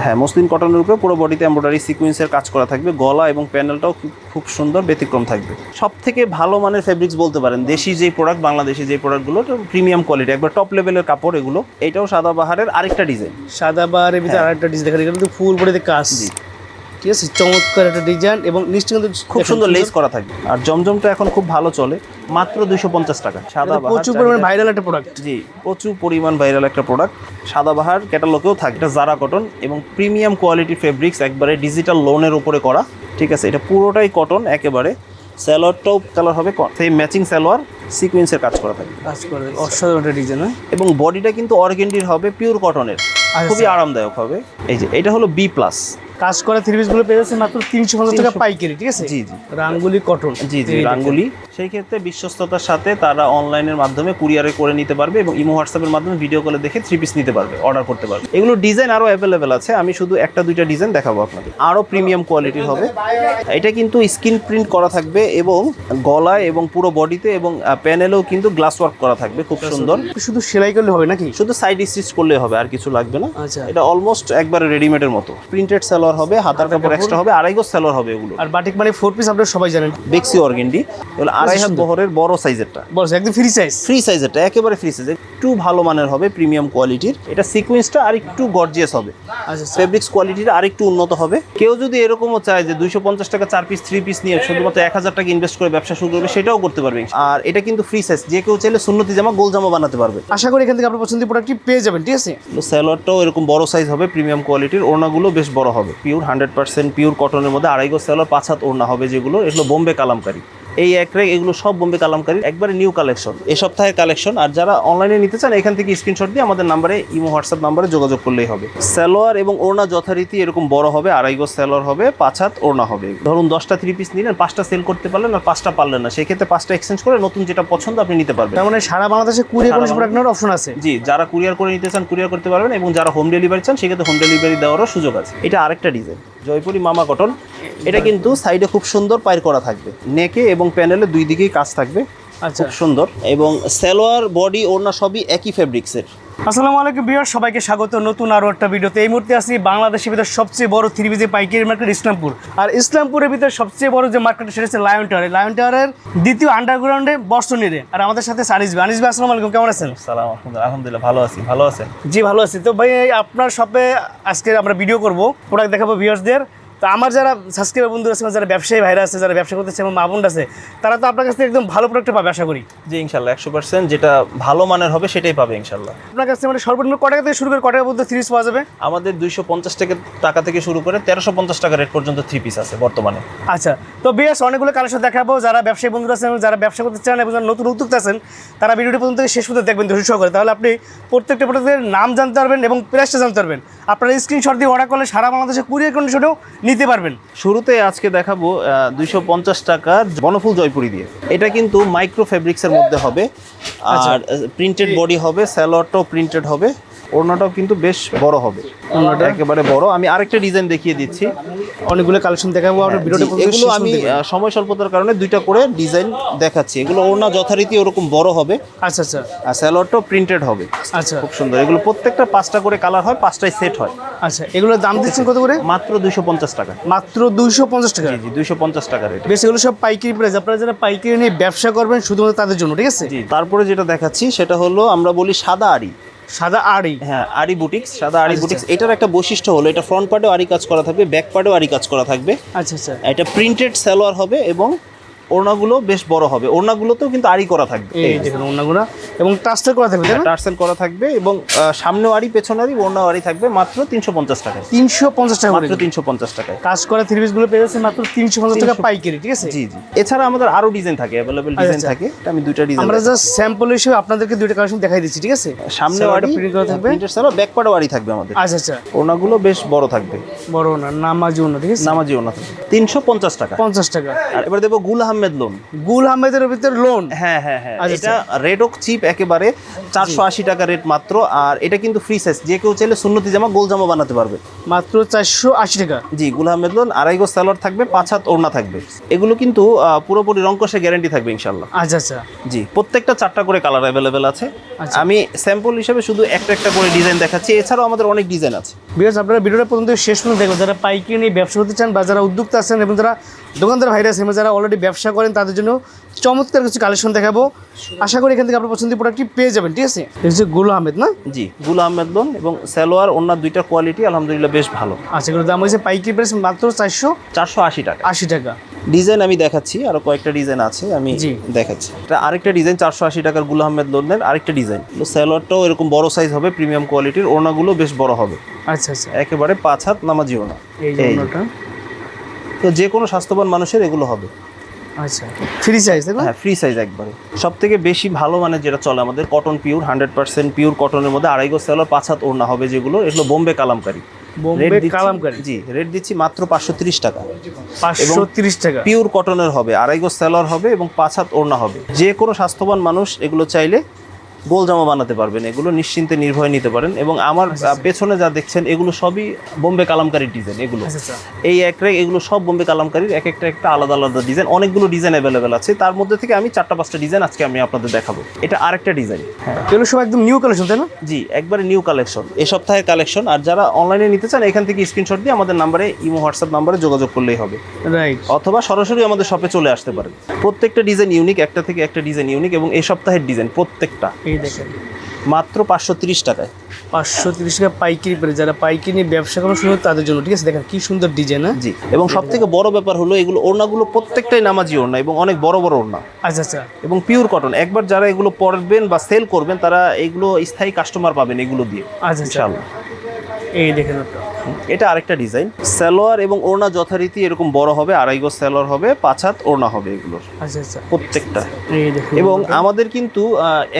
হ্যাঁ মসলিন কটনের উপরে পুরো বডিতে এমব্রয়ডারি সিকুয়েন্সের কাজ করা থাকবে। গলা এবং প্যানেলটাও খুব- সুন্দর ব্যতিক্রম থাকবে। সব থেকে ভালো মানের ফেব্রিক্স বলতে পারেন দেশি যে প্রোডাক্ট বাংলাদেশি যে প্রোডাক্টগুলো প্রিমিয়াম কোয়ালিটি একবার টপ লেভেলের কাপড় এগুলো। এটাও সাদা সাদাবাহারের আরেকটা ডিজাইন সাদা বাহারের ভিতরে হ্যাঁ। আরেকটা ডিজাইন দেখা কিন্তু ফুল বডিতে কাজ। ঠিক আছে? চমৎকার একটা ডিজাইন এবং নিচটা কিন্তু খুব সুন্দর লেস করা থাকবে আর জমজমটা এখন খুব ভালো চলে। মাত্র দুইশো পঞ্চাশ টাকা। সাদা প্রচুর পরিমাণ ভাইরাল একটা প্রোডাক্ট জি প্রচুর পরিমাণ ভাইরাল একটা প্রোডাক্ট সাদাবাহার ক্যাটালগেও থাকে। এটা জারা কটন এবং প্রিমিয়াম কোয়ালিটি ফেব্রিক্স একবারে ডিজিটাল লোনের উপরে করা। ঠিক আছে? এটা পুরোটাই কটন একেবারে। স্যালোয়ারটাও কালার হবে সেই ম্যাচিং স্যালোয়ার সিকুয়েন্সের কাজ করা থাকে। কাজ করে অসাধারণ ডিজাইন হ্যাঁ? এবং বডিটা কিন্তু অর্গেন্ডির হবে পিওর কটনের আচ্ছা, খুবই আরামদায়ক হবে। এই যে এটা হলো বি প্লাস কাজ করা থ্রি পিসগুলো পেয়ে মাত্র তিনশো পঞ্চাশ টাকা পাইকারি ঠিক আছে? জি, জি। রাঙ্গুলি কটন জি জি রাঙ্গুলি। সেই ক্ষেত্রে বিশ্বস্ততার সাথে তারা অনলাইনের মাধ্যমে কুরিয়ারে করে নিতে পারবে এবং ইমো হোয়াটসঅ্যাপের মাধ্যমে ভিডিও কলে দেখে থ্রি পিস নিতে পারবে অর্ডার করতে পারবে। এগুলো ডিজাইন আরও অ্যাভেলেবেল আছে। আমি শুধু একটা দুইটা ডিজাইন দেখাবো আপনাদের। আরও প্রিমিয়াম কোয়ালিটির হবে। এটা কিন্তু স্ক্রিন প্রিন্ট করা থাকবে এবং গলায় এবং পুরো বডিতে এবং প্যানেলেও কিন্তু গ্লাস ওয়ার্ক করা থাকবে খুব সুন্দর। শুধু সেলাই করলে হবে নাকি? শুধু সাইড স্টিচ করলে হবে আর কিছু লাগবে না। আচ্ছা। এটা অলমোস্ট একবারে রেডিমেডের মতো। প্রিন্টেড সালোয়ার হবে হাতার কাপড় এক্সট্রা হবে আড়াই গজ সালোয়ার হবে এগুলো। আর বাটিক মানে ফোর পিস আপনারা সবাই জানেন। বেক্সি অর্গেন্ডি এগুলো আড়াই হাত বহরের বড় সাইজেরটা বলছে একদম ফ্রি সাইজ ফ্রি সাইজেরটা একেবারে ফ্রি সাইজ একটু ভালো মানের হবে প্রিমিয়াম কোয়ালিটির এটা সিকোয়েন্সটা আর একটু গর্জিয়াস হবে। আচ্ছা ফেব্রিক্স কোয়ালিটিটা আর একটু উন্নত হবে। কেউ যদি এরকমও চায় যে দুইশো পঞ্চাশ টাকা চার পিস থ্রি পিস নিয়ে শুধুমাত্র এক হাজার টাকা ইনভেস্ট করে ব্যবসা শুরু করবে সেটাও করতে পারবে। আর এটা কিন্তু ফ্রি সাইজ যে কেউ চাইলে সুন্নতি জামা গোল জামা বানাতে পারবে। আশা করি এখান থেকে আপনার পছন্দের প্রোডাক্টটি পেয়ে যাবেন ঠিক আছে? স্যালোয়ারটাও এরকম বড় সাইজ হবে প্রিমিয়াম কোয়ালিটির ওড়নাগুলো বেশ বড় হবে। পিওর হান্ড্রেড পার্সেন্ট পিওর কটনের মধ্যে আড়াই গজ স্যালোয়ার পাঁচ হাত ওড়না হবে যেগুলো। এগুলো বোম্বে কালামকারি। এই এক রেক এগুলো সব বোম্বে কালামকারি। একবারে নিউ কালেকশন এ সপ্তাহের কালেকশন আর যারা অনলাইনে নিতে চান এখান থেকে স্ক্রিনশট দিয়ে আমাদের নাম্বারে ইমো হোয়াটসঅ্যাপ নাম্বারে যোগাযোগ করলেই হবে। স্যালোয়ার এবং ওড়না যথারীতি এরকম বড় হবে আড়াই গজ স্যালোয়ার হবে পাঁচ হাত ওড়না হবে। ধরুন দশটা থ্রি পিস নিলেন পাঁচটা সেল করতে পারলেন আর পাঁচটা পারলেন না। সেক্ষেত্রে পাঁচটা এক্সচেঞ্জ করে নতুন যেটা পছন্দ আপনি নিতে পারবেন। তার মানে সারা বাংলাদেশে কুরিয়ার সারা প্রোডাক্ট নেওয়ার অপশন আছে? জি যারা কুরিয়ার করে নিতে চান কুরিয়ার করতে পারবেন এবং যারা হোম ডেলিভারি চান সেক্ষেত্রে হোম ডেলিভারি দেওয়ারও সুযোগ আছে। এটা আরেকটা ডিজাইন জয়পুরি মামা কটন এটা কিন্তু সাইডে খুব সুন্দর পায়ের করা থাকবে। নেকে এবং প্যানেলে দুই দিকেই কাজ থাকবে। আচ্ছা। খুব সুন্দর। এবং সালোয়ার বডি ওড়না সবই একই ফেব্রিক্সের আসসালামু আলাইকুম বিয়ার সবাইকে স্বাগত। নতুন আরও একটা ভিডিওতে। এই মুহূর্তে আসি বাংলাদেশের ভিতরে সবচেয়ে বড় থ্রি পিসে পাইকারি মার্কেট ইসলামপুর। আর ইসলামপুরের ভিতরে সবচেয়ে বড় যে মার্কেট সেটা হচ্ছে লায়ন টাওয়ার লায়ন টাওয়ারের দ্বিতীয় আন্ডারগ্রাউন্ডে বর্ষণীরে আর আমাদের সাথে সানিস ভাই। আনিস ভাই আসসালামু আলাইকুম। কেমন আছেন? সালাম আলহামদুলিল্লাহ ভালো আছি। ভালো আছেন? জি ভালো আছি। তো ভাই আপনার শপে আজকে আমরা ভিডিও করব। প্রোডাক্ট দেখাবো ভিউয়ার্সদের তো আমার যারা সাবস্ক্রাইবার বন্ধু আছে যারা ব্যবসায়ী ভাইরা আছে যারা ব্যবসা করতেছে এবং মা বোন আছে তারা তো আপনার কাছ থেকে একদম ভালো প্রোডাক্ট পাবে আশা করি। জি ইনশাল্লাহ একশো পার্সেন্ট যেটা ভালো মানের হবে সেটাই পাবে ইনশাল্লাহ আপনার কাছে মানে সর্বনিম্ন কত টাকা থেকে শুরু করে কত টাকার মধ্যে থ্রি পাওয়া যাবে? আমাদের দুইশো পঞ্চাশ টাকা টাকা থেকে শুরু করে তেরোশো পঞ্চাশ টাকা রেট পর্যন্ত থ্রি পিস আছে বর্তমানে। আচ্ছা তো বেশ অনেকগুলো কালেকশন দেখাবো যারা ব্যবসায়ী বন্ধুরা আছেন এবং যারা ব্যবসা করতে চান এবং যারা নতুন উদ্যোক্তা আছেন তারা ভিডিওটি পর্যন্ত শেষ পর্যন্ত দেখবেন ধৈর্য করে তাহলে আপনি প্রত্যেকটা প্রোডাক্টের নাম জানতে পারবেন এবং প্রাইসটা জানতে পারবেন। আপনারা স্ক্রিনশট দিয়ে অর্ডার করলে সারা বাংলাদেশে কুরিয়ার কন্ডিশনেও নিতে পারবেন। শুরুতে আজকে দেখাবো দুইশো পঞ্চাশ টাকার বনফুল জয়পুরি দিয়ে। এটা কিন্তু মাইক্রো ফেব্রিক্সের মধ্যে হবে। আচ্ছা। আর প্রিন্টেড বডি হবে স্যালোয়ারটাও প্রিন্টেড হবে। ওড়নাটাও কিন্তু বেশ বড় হবে। ওড়নাটা? একেবারে বড়। আমি আরেকটা ডিজাইন দেখিয়ে দিচ্ছি। অনেকগুলো কালেকশন দেখাবো আপনার ভিডিওটি এগুলো আমি সময় স্বল্পতার কারণে দুইটা করে ডিজাইন দেখাচ্ছি। এগুলো ওড়না যথারীতি ওরকম বড় হবে। আচ্ছা আচ্ছা। আর স্যালোয়ারটাও প্রিন্টেড হবে। আচ্ছা। খুব সুন্দর। এগুলো প্রত্যেকটা পাঁচটা করে কালার হয় পাঁচটাই সেট হয়। আচ্ছা এগুলোর দাম দিচ্ছেন কত করে? মাত্র দুইশো পঞ্চাশ টাকা। মাত্র দুইশো পঞ্চাশ টাকা? জি দুইশো পঞ্চাশ টাকা রেট বেশ এগুলো সব পাইকারি প্রাইস আপনারা যারা পাইকারি নিয়ে ব্যবসা করবেন শুধুমাত্র তাদের জন্য ঠিক আছে? তারপরে যেটা দেখাচ্ছি সেটা হলো আমরা বলি সাদা আড়ি। সাদা আড়ি। হ্যাঁ আড়ি বুটিক্স সাদা আরি আচ্ছা, বুটিক্স এটার একটা বৈশিষ্ট্য হলো এটা ফ্রন্ট পার্টেও আড়ি কাজ করা থাকবে ব্যাক পার্টেও আড়ি কাজ করা থাকবে। আচ্ছা আচ্ছা। এটা প্রিন্টেড সালোয়ার হবে এবং ওড়নাগুলো বেশ বড় হবে। ওড়নাগুলোতেও কিন্তু আরি করা থাকবে। এই দেখুন অন্যগুলো এবং টাস্টার করা থাকবে না? টার্সেল করা থাকবে এবং আহ, সামনেও আরি পেছনে আরি ওড়নাও আরি থাকবে মাত্র তিনশো পঞ্চাশ টাকায়। তিনশো পঞ্চাশ টাকা মাত্র তিনশো পঞ্চাশ টাকায়। কাজ করা থ্রি পিসগুলো পেয়ে যাচ্ছে মাত্র তিনশো পঞ্চাশ টাকা 350 পাইকারি ঠিক আছে? জি জি। এছাড়া আমাদের আরও ডিজাইন থাকে অ্যাভেলেবেল ডিজাইন আচ্ছা। থাকে। আমি দুইটা ডিজাইন আমরা জাস্ট স্যাম্পল হিসেবে আপনাদেরকে দুইটা কালেকশন দেখাই দিচ্ছি ঠিক আছে? সামনে আরি print করা থাকবে। প্রিন্টেড সালোয়ার ব্যাক পার্টেও আরি থাকবে আমাদের। আচ্ছা আচ্ছা। ওড়নাগুলো বেশ বড় থাকবে। বড় না নামাজি অন্য ঠিক আছে? নামাজি ওড়না থাকবে। তিনশো পঞ্চাশ টাকা। পঞ্চাশ টাকা। আর এবার দেবো গুল আহমেদ লোন গুল আহমেদের ভিতর লোন হ্যাঁ হ্যাঁ হ্যাঁ। আচ্ছা, এটা রেটও চিপ একেবারে চারশো আশি টাকা রেট মাত্র। আর এটা কিন্তু ফ্রি সাইজ যে কেউ চাইলে সুন্নতি জামা গোল জামা বানাতে পারবে। মাত্র চারশো আশি টাকা। জি গুল আহমেদ লোন আড়াই গো স্যালোয়ার থাকবে পাঁচ হাত ওড়না থাকবে। এগুলো কিন্তু পুরোপুরি রঙ্কসে গ্যারান্টি থাকবে ইনশাল্লাহ আচ্ছা আচ্ছা। জি প্রত্যেকটা চারটা করে কালার অ্যাভেলেবেল আছে। আচ্ছা। আমি স্যাম্পল হিসেবে শুধু একটা একটা করে ডিজাইন দেখাচ্ছি। এছাড়াও আমাদের অনেক ডিজাইন আছে। বিকজ আপনারা ভিডিওটা পর্যন্ত শেষ পর্যন্ত দেখবেন যারা পাইকারি নিয়ে ব্যবসা করতে চান বা যারা উদ্যোক্তা আছেন এবং যারা দোকানদার ভাইরাস এবং যারা অলরেডি ব্যবসা করেন তাদের জন্য চমৎকার কিছু কালেকশন দেখাবো। আশা করি এখান থেকে আপনার পছন্দের প্রোডাক্টটি পেয়ে যাবেন ঠিক আছে? হচ্ছে গুল আহমেদ না? জি গুল আহমেদ লোন এবং সালোয়ার ওনার দুইটা কোয়ালিটি আলহামদুলিল্লাহ বেশ ভালো। আচ্ছা এগুলোর দাম হয়েছে পাইকারি প্রাইস মাত্র চারশো চারশো আশি টাকা। আশি টাকা। ডিজাইন আমি দেখাচ্ছি আরও কয়েকটা ডিজাইন আছে আমি। দেখাচ্ছি। এটা আরেকটা ডিজাইন চারশো আশি টাকার গুল আহমেদ লোনের আরেকটা ডিজাইন। সালোয়ারটাও এরকম বড় সাইজ হবে প্রিমিয়াম কোয়ালিটির ওড়নাগুলো বেশ বড় হবে। আচ্ছা আচ্ছা। একেবারে পাঁচ হাত নামাজি ওড়না। এই তো যে কোনো স্বাস্থ্যবান মানুষের এগুলো হবে। আচ্ছা। ফ্রি সাইজ হ্যাঁ ফ্রি সাইজ একবারে। সব থেকে বেশি ভালো মানে যেটা চলে আমাদের cotton pure hundred percent pure কটনের মধ্যে আড়াই গো সালোয়ার পাঁচ হাত ওড়না হবে যেগুলো এগুলো বোম্বে কালামকারি। বোম্বে কালামকারি? জি রেট দিচ্ছি মাত্র পাঁচশো তিরিশ টাকা। পাঁচশো তিরিশ টাকা। পিওর কটনের হবে আড়াই গো সেলর হবে এবং পাঁচ হাত ওড়না হবে। যে কোনো স্বাস্থ্যবান মানুষ এগুলো চাইলে গোল জামা বানাতে পারবেন এগুলো নিশ্চিন্তে নির্ভয় নিতে পারেন। এবং আমার পেছনে যা দেখছেন এগুলো সবই বোম্বে কালামকারির ডিজাইন এগুলো। আচ্ছা আচ্ছা। এই এক এগুলো সব বোম্বে কালামকারির এক একটা একটা আলাদা আলাদা ডিজাইন অনেকগুলো ডিজাইন অ্যাভেলেবেল আছে। তার মধ্যে থেকে আমি চারটা পাঁচটা ডিজাইন আজকে আমি আপনাদের দেখাবো। এটা আরেকটা ডিজাইন। এগুলো সব একদম নিউ কালেকশন তাই না? জি একবারে নিউ কালেকশন এ সপ্তাহের কালেকশন আর যারা অনলাইনে নিতে চান এখান থেকে স্ক্রিনশট দিয়ে আমাদের নাম্বারে ইমো হোয়াটসঅ্যাপ নাম্বারে যোগাযোগ করলেই হবে। রাইট অথবা সরাসরি আমাদের শপে চলে আসতে পারেন। প্রত্যেকটা ডিজাইন ইউনিক একটা থেকে একটা ডিজাইন ইউনিক এবং এই সপ্তাহের ডিজাইন প্রত্যেকটা। এই দেখেন। মাত্র পাঁচশো তিরিশ টাকায়। পাঁচশো তিরিশ টাকা পাইকারি পেরে যারা পাইকারি নিয়ে ব্যবসা করার শুরু তাদের জন্য ঠিক আছে? দেখেন কি সুন্দর ডিজাইন হ্যাঁ? জি এবং সব থেকে বড় ব্যাপার হলো এগুলো ওড়নাগুলো প্রত্যেকটাই নামাজি ওড়না এবং অনেক বড় বড় ওড়না। আচ্ছা আচ্ছা। এবং পিওর কটন একবার যারা এগুলো পরবেন বা সেল করবেন তারা এগুলো স্থায়ী কাস্টমার পাবেন এগুলো দিয়ে আচ্ছা আচ্ছা। ইনশাআল্লাহ। এই দেখেন এটা আরেকটা ডিজাইন। সালোয়ার এবং ওড়না যথারীতি এরকম বড় হবে আড়াই গজ সালোয়ার হবে পাঁচ হাত ওড়না হবে এগুলোর। আচ্ছা আচ্ছা। প্রত্যেকটা। এবং আমাদের কিন্তু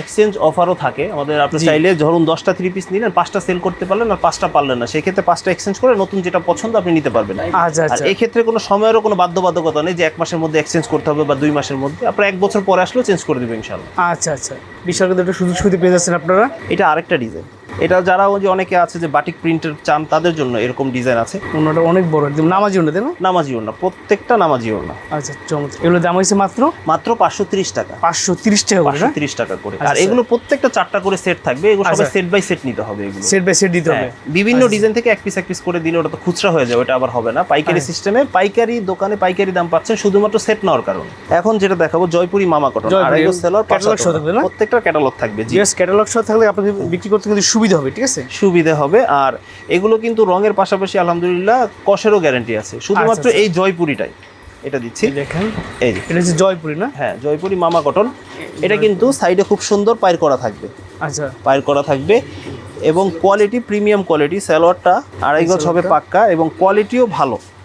এক্সচেঞ্জ অফারও থাকে। আমাদের আপনি চাইলে ধরুন দশটা থ্রি পিস নিলেন পাঁচটা সেল করতে পারলেন আর পাঁচটা পারলেন না। সেক্ষেত্রে পাঁচটা এক্সচেঞ্জ করে নতুন যেটা পছন্দ আপনি নিতে পারবেন। আচ্ছা আর আচ্ছা। এই কোনো সময়েরও কোনো বাধ্যবাধকতা নেই যে এক মাসের মধ্যে এক্সচেঞ্জ করতে হবে বা দুই মাসের মধ্যে। আপনার এক বছর পরে আসলেও চেঞ্জ করে দেবেন ইনশাল্লাহ আচ্ছা আচ্ছা। বিশাল একটা সুযোগ সুবিধা পেয়ে যাচ্ছেন আপনারা। এটা আরেকটা ডিজাইন এটা যারা ওই যে অনেকে আছে যে বাটিক প্রিন্টের চান তাদের জন্য এরকম ডিজাইন আছে। অন্যটা অনেক বড় একদম নামাজি অন্য তাই না? নামাজি ওড়না প্রত্যেকটা নামাজি ওড়না। আচ্ছা চমৎকার। এগুলো দাম হয়েছে মাত্র? মাত্র পাঁচশো ত্রিশ টাকা। পাঁচশো তিরিশ টাকা করে পাঁচশো তিরিশ টাকা করে। আর আচ্ছা। এগুলো প্রত্যেকটা চারটা করে সেট থাকবে এগুলো সবাই আচ্ছা। সেট বাই সেট নিতে হবে এগুলো। সেট বাই সেট দিতে হবে। হ্যাঁ, বিভিন্ন ডিজাইন থেকে এক পিস এক পিস করে দিলে ওটা তো খুচরা হয়ে যাবে ওটা আবার হবে না। পাইকারি হ্যাঁ। সিস্টেমে পাইকারি দোকানে পাইকারি দাম পাচ্ছেন শুধুমাত্র সেট নেওয়ার কারণে। এখন যেটা দেখাবো জয়পুরি মামা কটন জয়পুরি, আড়াইগো সেলর সহ থাকবে প্রত্যেকটা ক্যাটালগ থাকবে জি। জিএস ক্যাটালগ সহ থাকলে আপনি বিক্রি করতে কিন্তু সুবিধা হবে ঠিক আছে? সুবিধা হবে। আর এগুলো কিন্তু রঙের পাশাপাশি আলহামদুলিল্লাহ কষেরও গ্যারান্টি আছে। শুধুমাত্র আচ্ছা। এই জয়পুরিটাই। এটা দিচ্ছি। এই দেখেন। এই যে। এটা হচ্ছে জয়পুরি না? হ্যাঁ জয়পুরি মামা কটন। এটা কিন্তু সাইডে খুব সুন্দর পায়ের করা থাকবে। আচ্ছা। পায়ের করা থাকবে। এবং কোয়ালিটি প্রিমিয়াম কোয়ালিটি সালোয়ারটা আড়াই গজ হবে পাক্কা এবং কোয়ালিটিও ভালো। আচ্ছা আচ্ছা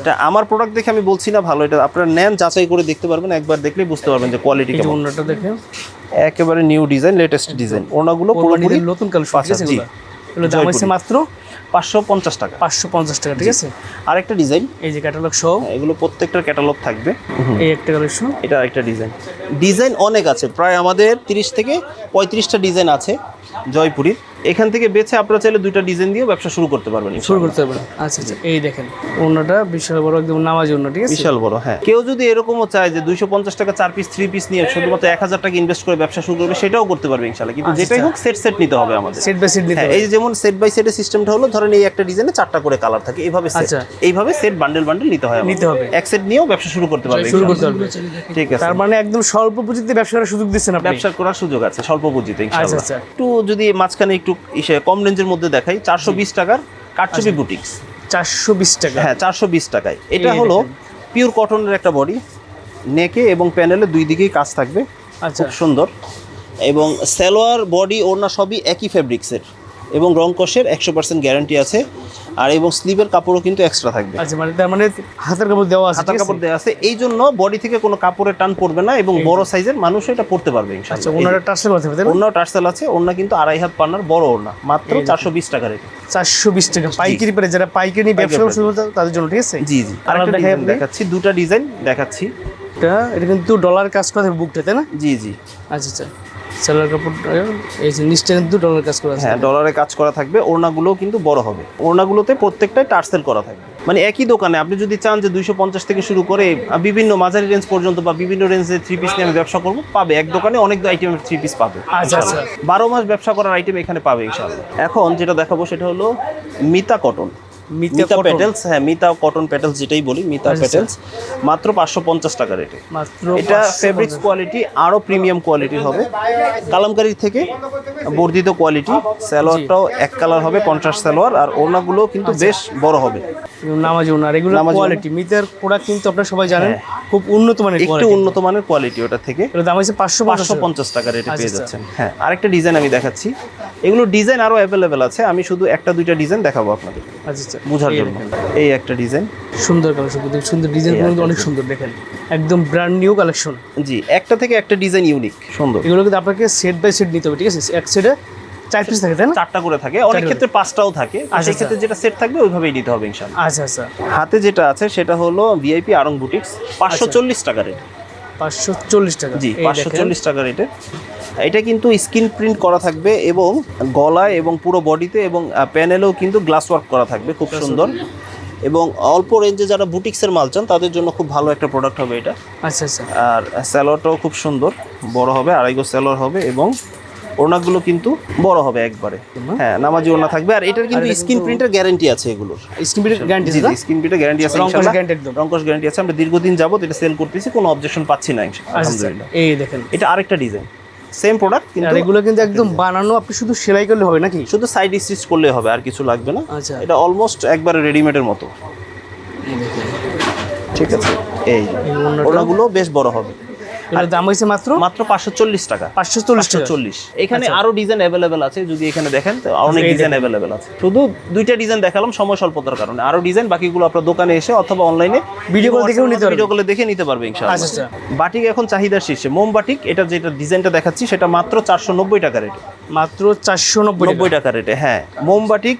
এটা আমার প্রোডাক্ট দেখে আমি বলছি না ভালো এটা আপনারা নেন যাচাই করে দেখতে পারবেন একবার দেখলেই বুঝতে পারবেন যে কোয়ালিটি কেমন। অন্যটা দেখেন। একেবারে নিউ ডিজাইন লেটেস্ট ডিজাইন ওনাগুলো পুরোপুরি নতুন কালেকশন। এগুলো। এগুলো দাম হচ্ছে মাত্র পাঁচশো পঞ্চাশ টাকা। পাঁচশো পঞ্চাশ টাকা ঠিক আছে? আরেকটা ডিজাইন এই যে ক্যাটালগ সহ এগুলো প্রত্যেকটার ক্যাটালগ থাকবে। এই একটা কালেকশন এটা আরেকটা ডিজাইন ডিজাইন অনেক আছে প্রায় আমাদের তিরিশ থেকে পঁয়ত্রিশটা ডিজাইন আছে জয়পুরীর। এখান থেকে বেছে আপনারা চাইলে দুইটা ডিজাইন দিয়ে ব্যবসা শুরু করতে পারবেন শুরু করতে পারবেন। আচ্ছা আচ্ছা। এই দেখেন অন্যটা বিশাল বড় একদম নামাজি অন্য ঠিক আছে? বিশাল বড় হ্যাঁ। কেউ যদি এরকমও চায় যে দুইশো পঞ্চাশ টাকা চার পিস থ্রি পিস নিয়ে শুধুমাত্র এক হাজার টাকা ইনভেস্ট করে ব্যবসা শুরু করবে সেটাও করতে পারবে ইনশাল্লাহ কিন্তু আচ্ছা, যেটাই হোক সেট সেট নিতে হবে আমাদের। সেট বাই সেট নিতে হ্যাঁ হবে। এই যেমন সেট বাই সেটের সিস্টেমটা হলো ধরেন এই একটা ডিজাইনে চারটা করে কালার থাকে এইভাবে। আচ্ছা। এইভাবে সেট বান্ডেল বান্ডেল নিতে হয় নিতে হবে। এক সেট নিয়েও ব্যবসা শুরু করতে পারবে শুরু করতে পারবে। ঠিক আছে। তার মানে একদম স্বল্প পুঁজিতে ব্যবসা করার সুযোগ দিচ্ছেন আপনি। ব্যবসা করার সুযোগ আছে স্বল্প পুঁজিতে ইনশাআল্লাহ। আচ্ছা। একটু যদি মাঝখানে একটু ইসে কম রেঞ্জের মধ্যে দেখাই। চারশো বিশ টাকার কাটছবি বুটিক্স। চারশো বিশ টাকা। হ্যাঁ চারশো বিশ টাকায়। এটা হলো পিওর কটনের একটা বডি নেকে এবং প্যানেলে দুই দিকেই কাজ থাকবে। আচ্ছা। সুন্দর। এবং সালোয়ার বডি ওড়না সবই একই ফেব্রিক্সের এবং রং কষের একশো পার্সেন্ট গ্যারান্টি আছে। আর এবং স্লিভের কাপড়ও কিন্তু এক্সট্রা থাকবে। আচ্ছা মানে তার মানে হাতের কাপড় দেওয়া আছে হাতার কাপড় দেওয়া আছে। এই জন্য বডি থেকে কোনো কাপড়ের টান পড়বে না এবং বড় সাইজের মানুষ এটা পড়তে পারবে আচ্ছা ইনশাআল্লাহ ওনারা টার্সেল অন্য টার্সেল আছে অন্য কিন্তু আড়াই হাত পান্নার বড় ওড়না মাত্র চারশো বিশ টাকা রেটে চারশো বিশ টাকা। পাইকারি পেরে যারা পাইকারি ব্যবসা শুরু তাদের জন্য ঠিক আছে? জি জি। আরেকটা? দেখাচ্ছি দুটা ডিজাইন দেখাচ্ছি। এটা এটা কিন্তু ডলার কাজ করা থাকে বুকটা তাই না? জি জি। আচ্ছা আচ্ছা। সেলার কাপড় এই যে নিচটা কিন্তু ডলার কাজ করা হ্যাঁ ডলারে কাজ করা থাকবে ওড়নাগুলোও কিন্তু বড় হবে। ওড়নাগুলোতে প্রত্যেকটাই টার্সেল করা থাকবে। মানে একই দোকানে আপনি যদি চান যে দুইশো পঞ্চাশ থেকে শুরু করে বিভিন্ন মাঝারি রেঞ্জ পর্যন্ত বা বিভিন্ন রেঞ্জে থ্রি পিস নিয়ে আমি ব্যবসা করব পাবে। এক দোকানে অনেক আইটেমের থ্রি পিস পাবে। আচ্ছা, আচ্ছা। বারো মাস ব্যবসা করার আইটেম এখানে পাবে ইনশাআল্লাহ। এখন যেটা দেখাবো সেটা হলো মিতা কটন মিতা পেটেলস হ্যাঁ মিতা কটন পেটেলস যেটাই বলি মিতা আচ্ছা। পেটেলস মাত্র পাঁচশো পঞ্চাশ টাকা রেটে এটা 550 ফেব্রিক্স কোয়ালিটি আরও প্রিমিয়াম কোয়ালিটির হবে। কালামকারীর থেকে বর্ধিত কোয়ালিটি সালোয়ারটাও এক কালার হবে কন্ট্রাস্ট সালোয়ার আর ওড়নাগুলো কিন্তু বেশ বড় হবে। নামাজি ওনার এগুলো কোয়ালিটি মিটার প্রোডাক্ট কিন্তু আপনারা সবাই জানেন হ্যাঁ। খুব উন্নত মানের একটু উন্নত মানের কোয়ালিটি ওটা থেকে। দাম হচ্ছে পাঁচশো পঞ্চাশ। টাকা রেটে পেয়ে আচ্ছা, যাচ্ছেন। হ্যাঁ আরেকটা ডিজাইন আমি দেখাচ্ছি। এগুলো ডিজাইন আরও অ্যাভেলেবেল আছে। আমি শুধু একটা দুইটা ডিজাইন দেখাবো আপনাদের। আচ্ছা আচ্ছা। বোঝার জন্য। এই একটা ডিজাইন সুন্দর কালেকশন সুন্দর ডিজাইন অনেক সুন্দর দেখেন। একদম ব্র্যান্ড নিউ কালেকশন জি একটা থেকে একটা ডিজাইন ইউনিক সুন্দর। এগুলো কিন্তু আপনাকে সেট বাই সেট নিতে হবে ঠিক আছে? এক সেটে চার পিস থাকে তাই না? চারটা করে থাকে। অনেক ক্ষেত্রে পাঁচটাও থাকে। আচ্ছা, সেই ক্ষেত্রে যেটা সেট থাকবে ওইভাবেই নিতে হবে ইনশাল্লাহ আচ্ছা আচ্ছা। হাতে যেটা আছে সেটা হলো ভিআইপি আরং বুটিক্স পাঁচশো চল্লিশ টাকা রেট পাঁচশো চল্লিশ টাকা। জি পাঁচশো। চল্লিশ টাকা রেটে এটা কিন্তু স্ক্রিন প্রিন্ট করা থাকবে এবং গলায় এবং পুরো বডিতে এবং প্যানেলেও কিন্তু গ্লাস ওয়ার্ক করা থাকবে খুব সুন্দর। এবং অল্প রেঞ্জে যারা বুটিক্সের মাল চান তাদের জন্য খুব ভালো একটা প্রোডাক্ট হবে এটা। আচ্ছা আচ্ছা। আর স্যালোয়ারটাও খুব সুন্দর বড় হবে আড়াইগো স্যালোয়ার হবে এবং ওড়নাগুলো কিন্তু বড় হবে একবারে। হ্যাঁ নামাজি ওড়না থাকবে আর এটার কিন্তু স্ক্রিন প্রিন্টের গ্যারান্টি আছে এগুলোর। স্ক্রিন প্রিন্ট গ্যারান্টি জি স্ক্রিন প্রিন্টের গ্যারান্টি আছে ইনশাআল্লাহ। রংকশ গ্যারান্টি আছে। আমরা দীর্ঘদিন যাবত এটা সেল করতেছি কোনো অবজেকশন পাচ্ছি না আচ্ছা আচ্ছা, আলহামদুলিল্লাহ। এই দেখেন। এটা আরেকটা ডিজাইন সেম প্রোডাক্ট কিন্তু এগুলো কিন্তু একদম বানানো আপনি শুধু সেলাই করলে হবে নাকি? শুধু সাইড স্টিচ করলে হবে আর কিছু লাগবে না। আচ্ছা। এটা অলমোস্ট একবারে রেডিমেডের মতো। ঠিক আছে। এই এই বেশ বড় হবে। এগুলোর দাম হয়েছে মাত্র? মাত্র পাঁচশো চল্লিশ টাকা। পাঁচশো চল্লিশ টাকা। চল্লিশ। এখানে আচ্ছা। আরও ডিজাইন অ্যাভেলেবেল আছে যদি এখানে দেখেন তো অনেক ডিজাইন। অ্যাভেলেবেল আছে। শুধু দুইটা ডিজাইন দেখালাম সময় স্বল্পতার কারণে। আরও ডিজাইন বাকিগুলো আপনার দোকানে এসে অথবা অনলাইনে Video call দেখেও নিতে। ভিডিও কলে দেখে নিতে পারবে ইনশাআল্লাহ। আচ্ছা, আচ্ছা। বাটিক এখন চাহিদার শীর্ষে। মোম বাটিক এটা যেটা ডিজাইনটা দেখাচ্ছি সেটা মাত্র চারশো নব্বই টাকা রেটে মাত্র চারশো নব্বই টাকা। নব্বই টাকা রেটে হ্যাঁ। মোম বাটিক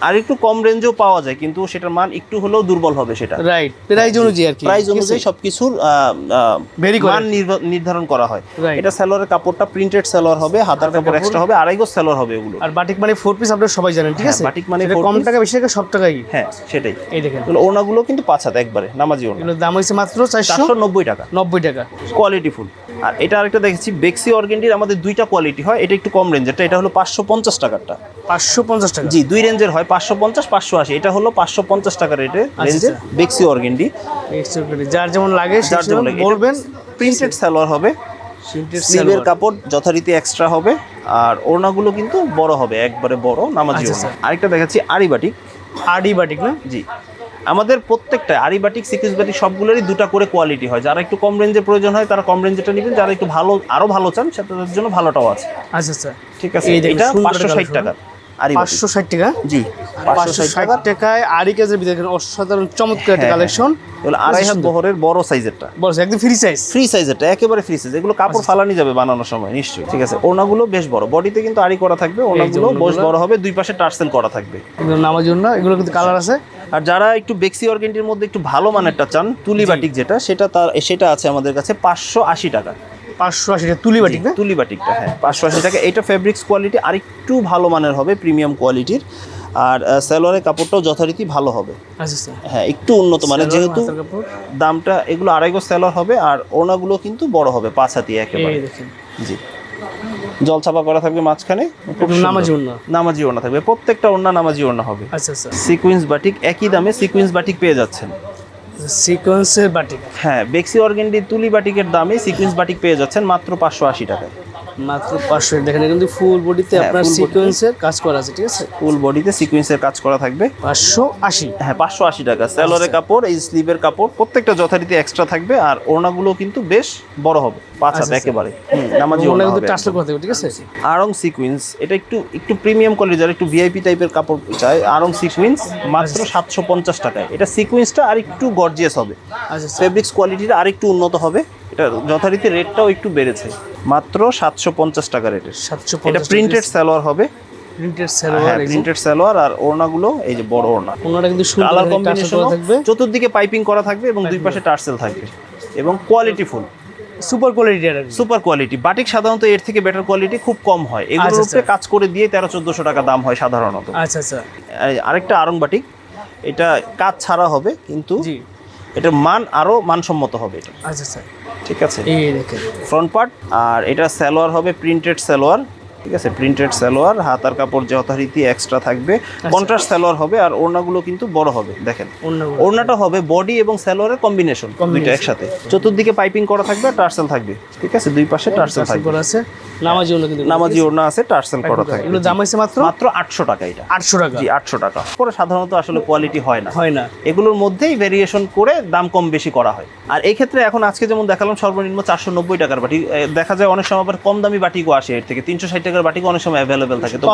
আর একটু কম রেঞ্জেও পাওয়া যায় কিন্তু সেটার মান একটু হলেও দুর্বল হবে সেটা। রাইট প্রাইস অনুযায়ী আর কি। প্রাইস অনুযায়ী সবকিছুর আহ, মান নির্ধারণ করা হয়। এটা সালোয়ারের কাপড়টা প্রিন্টেড সালোয়ার হবে হাতার কাপড়। এক্সট্রা হবে আড়াই গজ সালোয়ার হবে এগুলো। আর বাটিক মানে ফোর পিস আপনারা সবাই জানেন ঠিক হ্যাঁ, আছে? বাটিক মানে কম টাকা বেশি টাকা সব টাকাই। হ্যাঁ সেটাই। এই দেখেন। ওনাগুলো কিন্তু পাঁচ হাত একবারে নামাজি ওনা এগুলোর দাম হয়েছে মাত্র চারশো নব্বই টাকা। নব্বই টাকা। কোয়ালিটি ফুল আর এটা আরেকটা দেখেছি বেক্সি অর্গেন্ডির আমাদের দুইটা কোয়ালিটি হয় এটা একটু কম রেঞ্জেরটা এটা হলো পাঁচশো পঞ্চাশ টাকারটা। পাঁচশো পঞ্চাশ টাকা। জি দুই রেঞ্জের হয় পাঁচশো পঞ্চাশ পাঁচশো আশি। এটা হলো পাঁচশো পঞ্চাশ টাকা রেটে রেঞ্জের বেক্সি অর্গেন্ডি Extra করে। যার যেমন লাগে যার যেমন। বলবেন। প্রিন্টেড সালোয়ার হবে। স্লিভের কাপড় যথারীতি এক্সট্রা হবে। আর ওড়নাগুলো কিন্তু বড় হবে একবারে বড় নামাজি আচ্ছা, ওড়না। আরেকটা দেখাচ্ছি আড়ি বাটিক না? জি। আমাদের প্রত্যেকটা আড়ি বাটিক সিকুইন্স বাটিক সবগুলোরই দুটা করে কোয়ালিটি হয়। যারা একটু কম রেঞ্জের প্রয়োজন হয় তারা কম রেঞ্জেরটা নেবেন। যারা একটু ভালো আরও ভালো চান সেটার জন্য ভালোটাও আছে। আচ্ছা আচ্ছা। ঠিক আছে? এটা পাঁচশো ষাট। টাকা পাঁচশো ষাট টাকা? জি পাঁচশো ষাট টাকায় আড়ি কাজের ভিতরে অসাধারণ চমৎকার একটা হ্যাঁ, কালেকশন। আড়াই হাত বহরের বড় সাইজেরটা। একদম ফ্রি সাইজ ফ্রি সাইজেরটা একেবারে ফ্রি সাইজ এগুলো কাপড় আচ্ছা। ফালানি যাবে বানানোর সময় নিশ্চয়ই। ঠিক আছে ওনাগুলো বেশ বড়। বডিতে কিন্তু আড়ি করা থাকবে ওনাগুলো বেশ বড় হবে দুই পাশে টার্সেল করা থাকবে। নামার জন্য এগুলো কিন্তু কালার আছে। আর যারা একটু বেক্সি অর্গেন্টির মধ্যে একটু ভালো মানেরটা চান তুলি বাটিক যেটা সেটা তার সেটা আছে আমাদের কাছে পাঁচশো আশি টাকা। পাঁচশো আশি টাকা তুলি বাটিক তুলি বাটিকটা হ্যাঁ পাঁচশো আশি টাকা। এটা ফেব্রিক্স কোয়ালিটি আরেকটু ভালো মানের হবে প্রিমিয়াম কোয়ালিটির আর সালোয়ারের কাপড়টাও যথারীতি ভালো হবে। আচ্ছা আচ্ছা। হ্যাঁ একটু উন্নত মানের যেহেতু দামটা এগুলো আড়াই গজ সালোয়ার হবে আর ওনাগুলো কিন্তু বড় হবে পাঁচ হাতি একেবারে। জি। জল ছাপা করা থাকবে মাঝখানে নামাজি। ওড়না। নামাজি ওড়না থাকবে প্রত্যেকটা ওড়না নামাজি ওড়না হবে। আচ্ছা আচ্ছা। বাটিক একই দামে সিকুয়েন্স বাটিক পেয়ে যাচ্ছেন। সিকোয়েন্সের বাটিক। হ্যাঁ বেক্সি অর্গেন্ডি তুলি বাটিকের দামে সিকোয়েন্স বাটিক পেয়ে যাচ্ছেন মাত্র পাঁচশো আশি টাকায়। মাত্র পাঁচশো দেখেন কিন্তু ফুল বডিতে হ্যাঁ, আপনার সিকোয়েন্সের কাজ করা আছে ঠিক আছে? ফুল বডিতে সিকুয়েন্সের কাজ করা থাকবে। পাঁচশো আশি। হ্যাঁ পাঁচশো আশি টাকা। স্যালোয়ারের কাপড় এই স্লিভের কাপড় প্রত্যেকটা যথারীতি এক্সট্রা থাকবে আর ওড়নাগুলো কিন্তু বেশ বড় হবে পাঁচ হাত আচ্ছা, একেবারে। নামাজি ওড়না কিন্তু টাচলে একদম। ঠিক আছে? আরং সিকুয়েন্স এটা একটু একটু প্রিমিয়াম কোয়ালিটি যারা একটু ভিআইপি টাইপের কাপড় চায় আরং সিকুয়েন্স মাত্র সাতশো পঞ্চাশ টাকায়। এটা সিকুয়েন্সটা আর একটু গর্জিয়াস হবে। আচ্ছা ফেব্রিক্স কোয়ালিটিটা আর একটু উন্নত হবে। এটা যথারীতি রেটটাও একটু বেড়েছে। মাত্র সাতশো পঞ্চাশ টাকা রেটের। সাতশো এটা প্রিন্টেড সালোয়ার হবে। প্রিন্টেড হ্যাঁ সালোয়ার প্রিন্টেড সালোয়ার আর ওড়নাগুলো এই যে বড় ওড়না। ওনাটা কিন্তু সুন্দর কালার কম্বিনেশন থাকবে। চতুর্দিকে পাইপিং করা থাকবে এবং দুই পাশে টার্সেল থাকবে এবং quality full super quality super quality batik সাধারণত এর থেকে বেটার কোয়ালিটি খুব কম হয়। এগুলোর আচ্ছা, উপরে আচ্ছা। কাজ করে দিয়ে তেরো চোদ্দশো টাকা দাম হয় সাধারণত। আচ্ছা আচ্ছা। আরেকটা আরং বাটিক এটা কাজ ছাড়া হবে কিন্তু জি। এটার মান আরও মানসম্মত হবে এটা। আচ্ছা আচ্ছা। ঠিক আছে? এই দেখেন। ফ্রন্ট পার্ট আর এটা সালোয়ার হবে প্রিন্টেড সালোয়ার। ঠিক আছে প্রিন্টেড সালোয়ার হাতার কাপড় যথারীতি এক্সট্রা থাকবে আচ্ছা। কন্ট্রাস্ট সালোয়ার হবে আর ওড়নাগুলো কিন্তু বড় হবে দেখেন। ওড়নাটা হবে বডি এবং সালোয়ারের কম্বিনেশন দুইটা একসাথে। চতুর্দিকে পাইপিং করা থাকবে আর টার্সেল থাকবে ঠিক আছে দুই পাশে টার্সেল থাকবে। আছে নামাজি ওনা কিন্তু নামাজি ওড়না আছে টার্সেল করা থাকবে। এগুলো দাম হয়েছে মাত্র? মাত্র আটশো টাকা এটা। আটশো টাকা। জি আটশো টাকা। পরে সাধারণত আসলে কোয়ালিটি হয় না। হয় না। এগুলোর মধ্যেই ভেরিয়েশন করে দাম কম বেশি করা হয়। আর এই ক্ষেত্রে এখন আজকে যেমন দেখালাম সর্বনিম্ন চারশো নব্বই টাকার বাটি। দেখা যায় অনেক সময় আবার কম দামি বাটিকও আসে এর থেকে তিনশো ষাট টাকার বাটিকও অনেক সময় অ্যাভেলেবেল থাকে। তো?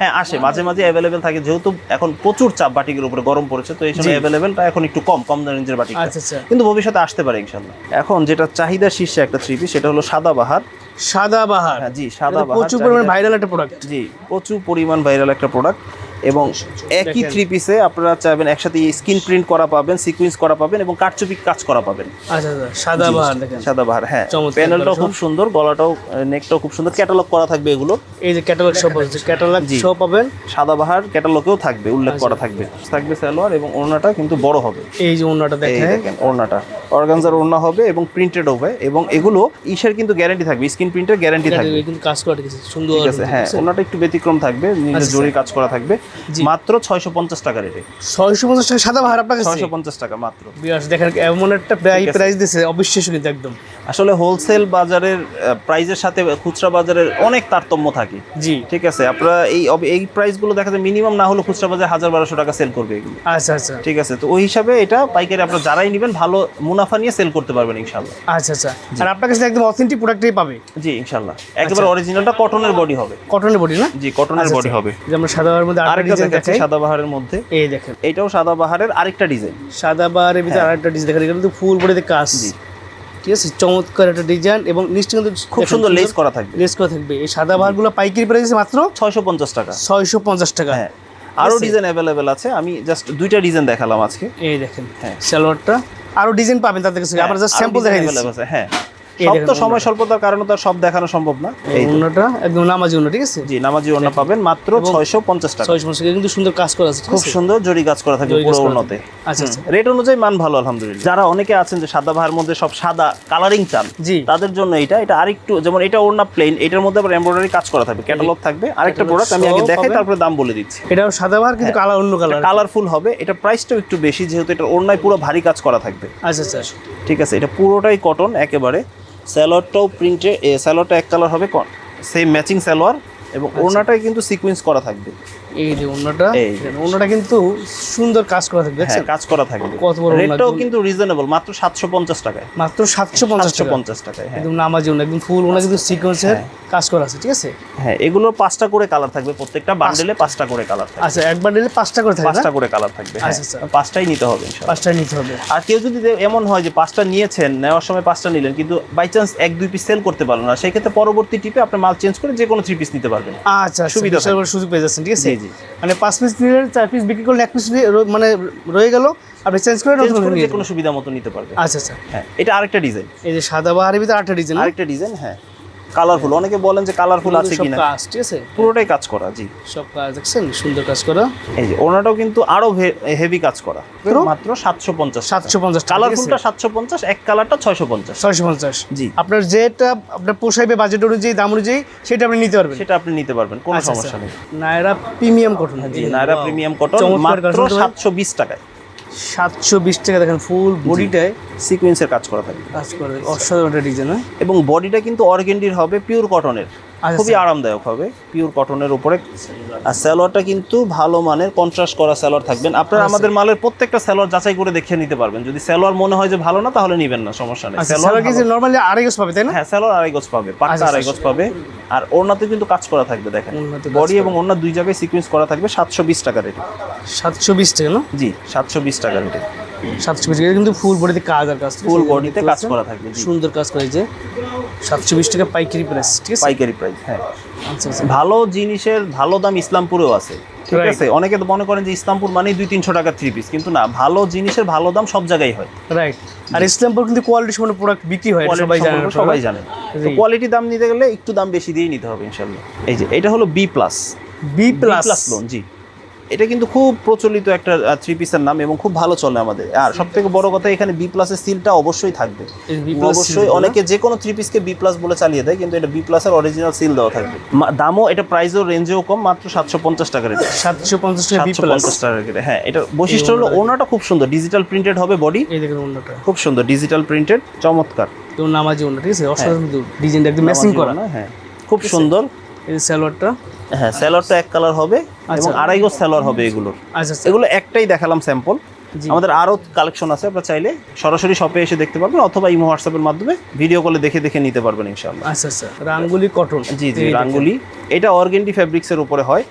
হ্যাঁ আসে মাঝে মাঝে অ্যাভেলেবেল থাকে। যেহেতু এখন প্রচুর চাপ বাটিকের উপরে গরম পড়েছে তো এই সময় অ্যাভেলেবেলটা এখন একটু কম কম রেঞ্জের বাটিক। আচ্ছা আচ্ছা। কিন্তু ভবিষ্যতে আসতে পারে ইনশাল্লাহ এখন যেটা চাহিদা শীর্ষে একটা থ্রি পিস সেটা হলো সাদা বাহার। সাদা বাহার। হ্যাঁ জি সাদা বাহার প্রচুর পরিমাণ ভাইরাল একটা প্রোডাক্ট জি প্রচুর পরিমাণ ভাইরাল একটা প্রোডাক্ট এবং একই থ্রি পিসে আপনারা চাইবেন একসাথে স্ক্রিন প্রিন্ট করা পাবেন সিকুয়েন্স করা পাবেন এবং কারচুপি কাজ করা পাবেন। আচ্ছা আচ্ছা সাদা বাহার দেখেন। সাদা বাহার হ্যাঁ। প্যানেলটাও খুব সুন্দর গলাটাও নেকটাও খুব সুন্দর। ক্যাটালগ করা থাকবে এগুলো। এই যে ক্যাটালগ আছে ক্যাটালগ জি। শপ পাবেন। সাদা বাহার ক্যাটালগেও থাকবে উল্লেখ আচ্ছা। করা থাকবে। থাকবে সালোয়ার এবং ওড়নাটা কিন্তু বড় হবে। এই যে এই দেখেন। ওড়নাটা। অর্গানজার ওড়না হবে এবং প্রিন্টেড হবে এবং এগুলো ইসের কিন্তু গ্যারান্টি থাকবে। স্ক্রিন প্রিন্টের গ্যারান্টি থাকবে। কিন্তু কাজ করা সুন্দর ঠিক আছে হ্যাঁ ওনাটা একটু ব্যতিক্রম থাকবে নিজের জরি কাজ করা থাকবে। মাত্র ছয়শো পঞ্চাশ টাকা রেটে। ছয়শো পঞ্চাশ টাকা সাদা বাহার আপনার ছয়শো পঞ্চাশ টাকা মাত্র। বিয়াস দেখেন এমন একটা প্রাইস ঠিক প্রাইস দিছে অবিশ্বাস্য কিন্তু একদম। আসলে হোলসেল বাজারের প্রাইজের সাথে খুচরা বাজারের অনেক তারতম্য থাকে। জি। ঠিক আছে আপনারা এই এই প্রাইসগুলো দেখা যায় মিনিমাম না হলে খুচরা বাজারে হাজার বারোশো টাকা সেল করবে এগুলো। আচ্ছা আচ্ছা। ঠিক আছে তো ওই হিসাবে এটা পাইকারি আপনারা যারাই নেবেন ভালো মুনাফা নিয়ে সেল করতে পারবেন ইনশাল্লাহ আচ্ছা আচ্ছা। আর আপনার কাছে একদম অথেন্টিক প্রোডাক্টই পাবে? জি ইনশাল্লাহ একেবারে অরিজিনালটা কটনের বডি হবে। কটনের বডি না? জি কটনের আচ্ছা, বডি আচ্ছা। হবে। যে আমরা সাদা মধ্যে আরেকটা আরেকটা ডিজাইন দেখাচ্ছি দেখাই সাদাবাহারের মধ্যে। এই দেখেন। এইটাও সাদাবাহারের আরেকটা ডিজাইন। সাদা বাহারের ভিতরে হ্যাঁ। আরেকটা ডিজাইন দেখেন কিন্তু ফুল বডিতে কাজ। ঠিক আছে? চমৎকার একটা ডিজাইন এবং নিচটা কিন্তু খুব সুন্দর লেস করা থাকবে। লেস করা থাকবে। এই সাদা বাহারগুলো পাইকারি প্রাইস মাত্র ছয়শো পঞ্চাশ টাকা। ছয়শো পঞ্চাশ টাকা। হ্যাঁ। আরও আছে? ডিজাইন অ্যাভেলেবেল আছে। আমি জাস্ট দুইটা ডিজাইন দেখালাম আজকে। এই দেখেন। হ্যাঁ। সালোয়ারটা। আরও ডিজাইন পাবেন তাদের কাছে আমরা জাস্ট স্যাম্পল দেখাই হ্যাঁ। সব তো সময় স্বল্পতার কারণে তো সব দেখানো সম্ভব না। এই তো। একদম নামাজি অন্য ঠিক আছে? জি নামাজি ওড়না পাবেন মাত্র ছয়শো পঞ্চাশ টাকা। ছয়শো পঞ্চাশ টাকা কিন্তু সুন্দর কাজ করা আছে খুব সুন্দর জরি কাজ করা কাজ পুরো করা আচ্ছা আচ্ছা। রেট অনুযায়ী মান ভালো আলহামদুলিল্লাহ। যারা অনেকে আছেন যে সাদা ভাইয়ের মধ্যে সব সাদা কালারিং চান জি। তাদের জন্য এটা এটা আরেকটু যেমন এটা ওড়না প্লেন এটার মধ্যে আবার এমব্রয়ডারি কাজ করা থাকবে। ক্যাটালগ থাকবে। আরেকটা প্রোডাক্ট আমি আগে দেখাই তারপরে দাম বলে দিচ্ছি। এটাও সাদা বাহার কিন্তু কালার অন্য কালার কালারফুল হবে। এটা প্রাইসটাও একটু বেশি যেহেতু এটা ওড়নায় পুরো ভারী কাজ করা থাকবে। আচ্ছা আচ্ছা। ঠিক আছে এটা পুরোটাই কটন একেবারে। স্যালোয়ারটাও প্রিন্টে স্যালোয়ারটা এক কালার হবে সেম ম্যাচিং স্যালোয়ার এবং আচ্ছা। ওড়নাটাই কিন্তু সিকোয়েন্স করা থাকবে। এই যে এই যে। কিন্তু সুন্দর কাজ করা থাকবে হ্যাঁ কাজ করা থাকবে। কত বড় রেটটাও কিন্তু রিজনেবল মাত্র সাতশো পঞ্চাশ টাকায়। মাত্র সাতশো পঞ্চাশ সাতশো টাকা পঞ্চাশ টাকায় হ্যাঁ। একদম নামাজি অন্য একদম ফুল ওনা কিন্তু সিকোয়েন্সের কাজ করা আছে ঠিক আছে? হ্যাঁ এগুলো পাঁচটা করে কালার থাকবে প্রত্যেকটা বান্ডেলে পাঁচটা করে কালার থাকবে। আচ্ছা এক বান্ডেলে পাঁচটা করে থাকবে পাঁচটা করে কালার থাকবে হ্যাঁ। আচ্ছা, আচ্ছা। পাঁচটাই নিতে হবে। পাঁচটাই নিতে হবে। আর কেউ যদি এমন হয় যে পাঁচটা নিয়েছেন নেওয়ার সময় পাঁচটা নিলেন কিন্তু বাই চান্স এক দুই পিস সেল করতে পারল না সেই ক্ষেত্রে পরবর্তী টিপে আপনি মাল চেঞ্জ করে যে কোনো থ্রি পিস নিতে পারবেন। আচ্ছা সুবিধা সুবিধা সুযোগ পেয়ে যাচ্ছেন ঠিক আছে? জি। মানে পাঁচ পিস নিলেন চার পিস বিক্রি করলে এক পিস মানে রয়ে গেল আপনি চেঞ্জ করে যে কোনো সুবিধা মতো নিতে পারবেন আচ্ছা আচ্ছা। হ্যাঁ এটা আরেকটা ডিজাইন এই যে সাদা বাহারের ভিতরে আটটা ডিজাইন আরেকটা ডিজাইন হ্যাঁ। কালারফুল অনেকে বলেন যে কালারফুল আছে সব কিনা। কাজ ঠিক আছে? পুরোটাই কাজ করা জি। সব কাজ দেখছেন? সুন্দর কাজ করা। এই যে ওনাটাও কিন্তু আরও হেভি কাজ করা। মাত্র সাতশো পঞ্চাশ সাতশো পঞ্চাশ কালারফুলটা সাতশো পঞ্চাশ এক কালারটা ছয়শো পঞ্চাশ। ছয়শো পঞ্চাশ। জি। আপনার যেটা আপনার পোষাইবে বাজেট অনুযায়ী দাম অনুযায়ী সেটা আপনি নিতে পারবেন। সেটা আপনি নিতে পারবেন কোনো আচ্ছা, সমস্যা আচ্ছা। নেই। নায়রা প্রিমিয়াম কটন জি নায়রা প্রিমিয়াম কটন মাত্র সাতশো বিশ টাকায়। সাতশো বিশ টাকা দেখেন ফুল বডিটায় সিকোয়েন্সের কাজ করা থাকে। কাজ করে অসাধারণ একটা ডিজাইন হয়? এবং বডিটা কিন্তু অর্গেন্ডির হবে পিওর কটনের খুবই আরামদায়ক হবে পিওর কটনের উপরে। আর স্যালোয়ারটা কিন্তু ভালো মানের কন্ট্রাস্ট করা স্যালোয়ার থাকবেন। আপনারা আমাদের মালের প্রত্যেকটা স্যালোয়ার যাচাই করে দেখে নিতে পারবেন। যদি স্যালোয়ার মনে হয় যে ভালো না তাহলে নেবেন না সমস্যা নেই। আচ্ছা স্যালোয়ার স্যালোয়ার কি নর্মালি আড়াই গজ পাবে তাই না? হ্যাঁ স্যালোয়ার আড়াই গজ পাবে আচ্ছা, আড়াই গজ পাবে। আর ওড়নাতে কিন্তু কাজ করা থাকবে দেখেন। বডি এবং ওড়না দুই জায়গায় সিকোয়েন্স করা থাকবে সাতশো বিশ টাকা রেটে সাতশো বিশ টাকা না? জি সাতশো বিশ টাকা রেটে সাতশো বিশ টাকা কিন্তু ফুল বডিতে কাজ আর কাজ ফুল বডিতে কাজ করা থাকবে সুন্দর কাজ করে যে। সাতশো বিশ টাকা পাইকারি প্রাইস ঠিক আছে? পাইকারি প্রাইস হ্যাঁ। আচ্ছা আচ্ছা। ভালো জিনিসের ভালো দাম ইসলামপুরেও আছে ঠিক আছে? অনেকে তো মনে করেন যে ইসলামপুর মানেই দুই তিনশো টাকা থ্রি পিস কিন্তু না ভালো জিনিসের ভালো দাম সব জায়গায় হয়। রাইট আর ইসলামপুর কিন্তু কোয়ালিটি সম্পন্ন প্রোডাক্ট বিক্রি হয় সবাই জানে সবাই জানে। তো কোয়ালিটি দাম নিতে গেলে একটু দাম বেশি দিয়েই নিতে হবে ইনশাল্লাহ এই যে এটা হলো B plus B plus lawn জি। এটা কিন্তু খুব প্রচলিত একটা থ্রি পিসের নাম এবং খুব ভালো চলে আমাদের। আর সব থেকে বড় কথা এখানে বি প্লাসের সিলটা অবশ্যই থাকবে। অবশ্যই অনেকে যে কোনো থ্রি পিসকে বি প্লাস বলে চালিয়ে দেয় কিন্তু এটা বি প্লাসের অরিজিনাল সিল দেওয়া থাকবে। দামও এটা প্রাইসও রেঞ্জেও কম মাত্র সাতশো পঞ্চাশ টাকা রেট সাতশো পঞ্চাশ টাকা পঞ্চাশ টাকা রেটে হ্যাঁ এটা বৈশিষ্ট্য হলো ওনাটা খুব সুন্দর ডিজিটাল প্রিন্টেড হবে বডি খুব সুন্দর ডিজিটাল প্রিন্টেড চমৎকার। তো নামাজি অন্য ঠিক আছে? অসাধারণ কিন্তু ডিজাইনটা একদম ম্যাচিং করা। না হ্যাঁ। খুব সুন্দর। এই সালোয়ারটা হ্যাঁ স্যালোয়ারটা এক কালার হবে এবং আচ্ছা। আড়াই গজ স্যালোয়ার হবে এগুলোর। আচ্ছা আচ্ছা। এগুলো একটাই দেখালাম স্যাম্পল আমাদের আরও কালেকশন আছে আপনারা চাইলে সরাসরি শপে এসে দেখতে পারবেন অথবা ইমো হোয়াটসঅ্যাপের মাধ্যমে ভিডিও কলে দেখে দেখে নিতে পারবেন ইনশাআল্লাহ। আচ্ছা আচ্ছা। রাঙ্গুলি কটন জি জি রাঙ্গুলি। এটা অর্গেন্ডি ফ্যাব্রিক্সের উপরে হয়।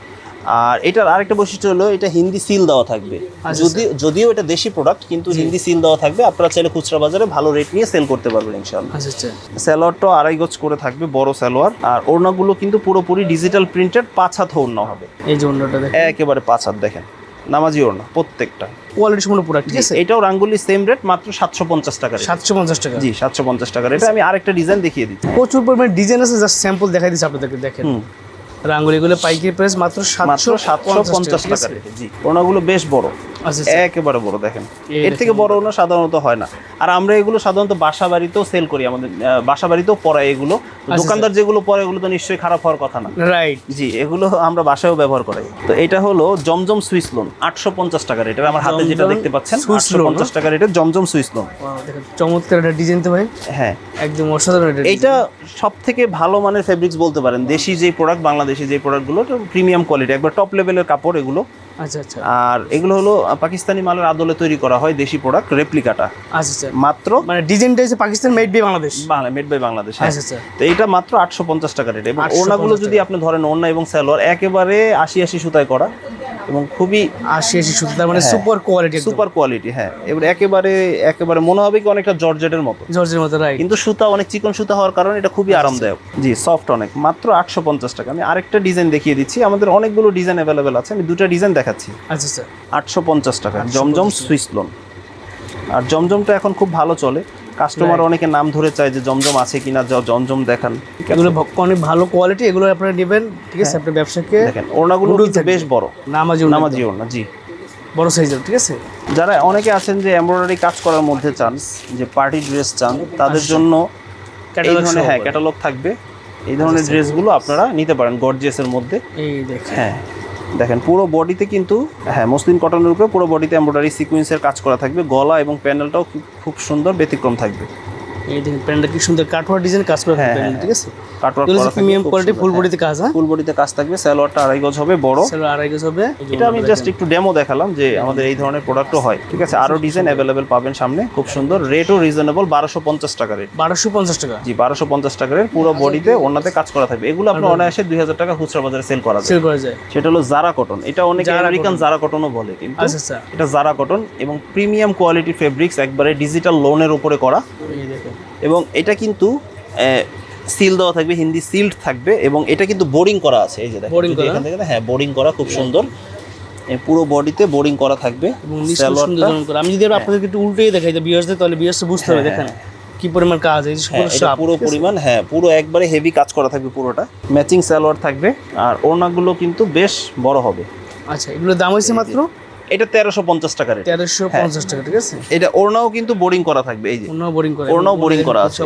আর এটার আরেকটা বৈশিষ্ট্য হলো এটা হিন্দি সিল দেওয়া থাকবে। আচ্ছা, যদি যদিও এটা দেশি প্রোডাক্ট কিন্তু হিন্দি সিল দেওয়া থাকবে। আপনারা চাইলে খুচরা বাজারে ভালো রেট নিয়ে সেল করতে পারবেন ইনশাআল্লাহ। আচ্ছা আচ্ছা। স্যালোয়ারটা আড়াই গজ করে থাকবে বড় স্যালোয়ার আর ওড়নাগুলো কিন্তু পুরোপুরি ডিজিটাল প্রিন্টেড পাঁচ হাত ওড়না হবে। এই যে দেখেন। একেবারে পাঁচ হাত দেখেন। নামাজি ওড়না প্রত্যেকটা। কোয়ালিটি সম্পূর্ণ প্রোডাক্ট ঠিক আছে? এটাও রাঙ্গুলি সেম রেট মাত্র সাতশো পঞ্চাশ টাকা। সাতশো পঞ্চাশ টাকা। জি সাতশো পঞ্চাশ টাকা এটা আমি আরেকটা ডিজাইন দেখিয়ে দিচ্ছি। প্রচুর পরিমাণে ডিজাইন আছে জাস্ট স্যাম্পল দেখাই দিচ্ছি আপনাদেরকে দেখেন। রাঙ্গুলিগুলো পাইকারি প্রাইস মাত্র সাতশো সাতশো পঞ্চাশ টাকা জি। ওড়নাগুলো বেশ বড়। একেবারে বড় দেখেন। এর থেকে বড় ওড়না সাধারণত হয় না। আর আমরা এগুলো সাধারণত বাসা বাড়িতেও সেল করি আমাদের বাসা বাড়িতেও এগুলো। আচ্ছা, দোকানদার যেগুলো পরে এগুলো তো নিশ্চয়ই খারাপ হওয়ার কথা না। রাইট জি এগুলো আমরা বাসায়ও ব্যবহার করি। তো এটা হলো জমজম সুইস লোন আটশো পঞ্চাশ টাকা রেটের আমার হাতে যেটা দেখতে পাচ্ছেন আটশো পঞ্চাশ টাকা রেটের জমজম সুইস লোন চমৎকার একটা ডিজাইন তো ভাই। হ্যাঁ। একদম অসাধারণ এইটা সব থেকে ভালো মানের ফেব্রিক্স বলতে পারেন। দেশি যে প্রোডাক্ট বাংলাদেশি যে প্রোডাক্টগুলো প্রিমিয়াম কোয়ালিটি একবার টপ লেভেলের কাপড় এগুলো আচ্ছা আচ্ছা আর এগুলো হলো পাকিস্তানি মালের আদলে তৈরি করা হয় দেশি প্রোডাক্ট রেপ্লিকাটা আচ্ছা আচ্ছা। মাত্র মানে ডিজাইনটা হচ্ছে Pakistan made by Bangladesh Bangla made by Bangladesh. আচ্ছা আচ্ছা। তো এটা মাত্র আটশো পঞ্চাশ টাকা রেট এবং 850 ওড়নাগুলো যদি আপনি ধরেন ওড়না এবং স্যালোয়ার একেবারে আশি আশি সুতায় করা এবং খুবই আশি আশি সুতো তার মানে। সুপার কোয়ালিটি সুপার কোয়ালিটি হ্যাঁ। এবার একেবারে একেবারে মনে হবে কি অনেকটা জর্জেটের মতো। জর্জের মতো রাইট কিন্তু সুতা অনেক চিকন সুতা হওয়ার কারণে এটা খুবই আরামদায়ক। জি সফট অনেক। মাত্র আটশো পঞ্চাশ টাকা। আমি আরেকটা ডিজাইন দেখিয়ে দিচ্ছি। আমাদের অনেকগুলো ডিজাইন অ্যাভেলেবেল আছে। আমি দুটা ডিজাইন দেখাচ্ছি। আচ্ছা স্যার আটশো পঞ্চাশ টাকা। জমজম সুইস লোন আর জমজমটা এখন খুব ভালো চলে। কাস্টমার অনেকে নাম ধরে চায় যে জমজম আছে কিনা জমজম দেখান। এগুলো অনেক ভালো কোয়ালিটি এগুলো আপনারা নেবেন ঠিক আছে? আপনার ব্যবসাকে দেখেন ওড়নাগুলো। বেশ বড়। নামাজি নামাজি ওড়না জি। বড় সাইজের ঠিক আছে? যারা অনেকে আছেন যে এমব্রয়ডারি কাজ করার মধ্যে চান যে পার্টি ড্রেস চান তাদের জন্য এই ক্যাটালগ ধরনের হ্যাঁ ক্যাটালগ থাকবে। এই ধরনের ড্রেসগুলো আপনারা নিতে পারেন গর্জিয়াসের মধ্যে। এই দেখেন। হ্যাঁ। দেখেন, পুরো বডিতে কিন্তু হ্যাঁ মসলিন কটনের উপরে পুরো বডিতে এমব্রয়ডারি সিকুয়েন্সের কাজ করা থাকবে। গলা এবং প্যানেলটাও খুব- সুন্দর ব্যতিক্রম থাকবে। এই দেখেন প্যান্টটা কি সুন্দর কাটওয়ার ডিজাইন কাজ করে হ্যাঁ, হ্যাঁ, ঠিক আছে? কাটওয়ার্ক করা প্রিমিয়াম কোয়ালিটি ফুল বডিতে কাজ হ্যাঁ? ফুল বডিতে কাজ থাকবে আড়াই গজ হবে বড়। সেটা আড়াই গজ হবে। এটা আমি জাস্ট একটু ডেমো দেখালাম যে আমাদের এই ধরনের প্রোডাক্টও হয় ঠিক আছে? আরও ডিজাইন পাবেন সামনে খুব সুন্দর রেটও রিজনেবল টাকা রেট জি পুরো বডিতে ওনাতে কাজ করা থাকবে। এগুলো অনায়াসে হাজার টাকা খুচরা বাজারে সেল করা যায়। সেল করা যায়। সেটা হলো জারা কটন এটা অনেকে জারা আমেরিকান জারা কটনও বলে কিন্তু আচ্ছা আচ্ছা। এটা জারা কটন এবং প্রিমিয়াম কোয়ালিটি ফেব্রিক্স একবারে ডিজিটাল লোনের উপরে করা। এই এবং এটা কিন্তু সিল দেওয়া থাকবে হিন্দি সিল্ড থাকবে এবং এটা কিন্তু বোরিং করা আছে এই যে করা? এখান থেকে হ্যাঁ বোরিং করা খুব সুন্দর। পুরো বডিতে বোরিং করা থাকবে এবং। আমি যদি এবার আপনাদেরকে একটু উল্টেই দেখাই যে বিয়ার্সদের তাহলে বিয়ার্স বুঝতে হবে দেখেন কি পরিমাণ কাজ এই হ্যাঁ, পুরো পরিমাণ হ্যাঁ পুরো একবারে হেভি কাজ করা থাকবে পুরোটা। ম্যাচিং সালোয়ার থাকবে আর ওড়নাগুলো কিন্তু বেশ বড় হবে। আচ্ছা এগুলোর দাম হয়েছে মাত্র? এটা তেরোশো পঞ্চাশ টাকা রেট। তেরোশো পঞ্চাশ টাকা ঠিক আছে? এটা ওড়নাও কিন্তু বোরিং করা থাকবে এই যে। ওড়নাও বোরিং করা ওড়নাও বোরিং করা আছে,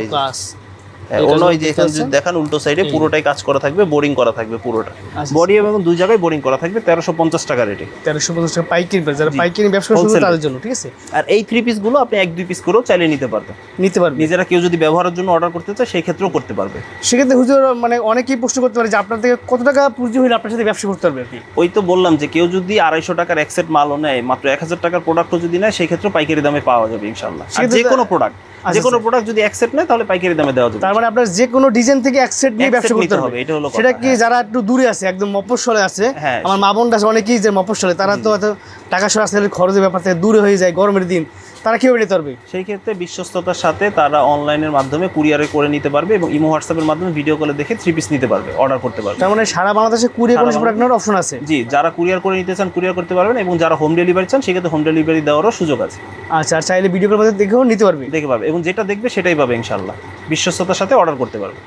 কাজ হ্যাঁ, ওই যে এখানে যদি দেখান উল্টো সাইডে পুরোটাই কাজ করা থাকবে বোরিং করা থাকবে পুরোটা। আচ্ছা। বডি এবং দুই জায়গায় বোরিং করা থাকবে তেরোশো পঞ্চাশ টাকা রেটে তেরোশো পঞ্চাশ টাকা পাইকারি প্রাইস যারা পাইকারি ব্যবসা Wholesale তাদের জন্য ঠিক আছে? আর এই থ্রি পিসগুলো আপনি এক দুই পিস করেও চাইলে নিতে পারবেন। নিতে পারবে নিজেরা কেউ যদি ব্যবহারের জন্য অর্ডার করতে চায় সেই ক্ষেত্রেও করতে পারবে। সেক্ষেত্রে হুজুর মানে অনেকেই প্রশ্ন করতে পারে যে আপনার থেকে কত টাকা পুঁজি হলে আপনার সাথে ব্যবসা করতে পারবে কি? ওই তো বললাম যে কেউ যদি আড়াইশো টাকার এক সেট মালও নেয় মাত্র এক হাজার টাকার প্রোডাক্টও যদি নেয় সেই ক্ষেত্রে পাইকারি দামে পাওয়া যাবে ইনশাল্লাহ যে কোনো প্রোডাক্ট আচ্ছা, যে কোনো আচ্ছা। প্রোডাক্ট যদি এক সেট নেয় তাহলে পাইকারি দামে দেওয়া যাবে তার মানে আপনার যে কোনো ডিজাইন থেকে এক সেট নিয়ে ব্যবসা করতে হবে এটা হলো সেটা কি হ্যাঁ। যারা একটু দূরে আছে একদম মফস্বলে আছে হ্যাঁ। আমার মা বোনটা আছে অনেকেই যে মফস্বলে তারা তো এত টাকা সরাসরি খরচের ব্যাপার থেকে দূরে হয়ে যায় গরমের দিন তারা কীভাবে নিতে পারবে? সেই ক্ষেত্রে বিশ্বস্ততার সাথে তারা অনলাইনের মাধ্যমে কুরিয়ারে করে নিতে পারবে এবং ইমো হোয়াটসঅ্যাপের মাধ্যমে ভিডিও কলে দেখে থ্রি পিস নিতে পারবে অর্ডার করতে পারবে। তার মানে সারা বাংলাদেশে কুরিয়ার কোনো প্রোডাক্ট নেওয়ার অপশন আছে? জি যারা কুরিয়ার করে নিতে চান কুরিয়ার করতে পারবেন এবং যারা হোম ডেলিভারি চান সেক্ষেত্রে হোম ডেলিভারি দেওয়ারও সুযোগ আছে। আচ্ছা আর চাইলে ভিডিও কলের মধ্যে দেখেও নিতে পারবে। দেখে পাবে এবং যেটা দেখবে সেটাই পাবে ইনশাল্লাহ বিশ্বস্ততার সাথে অর্ডার করতে পারবে।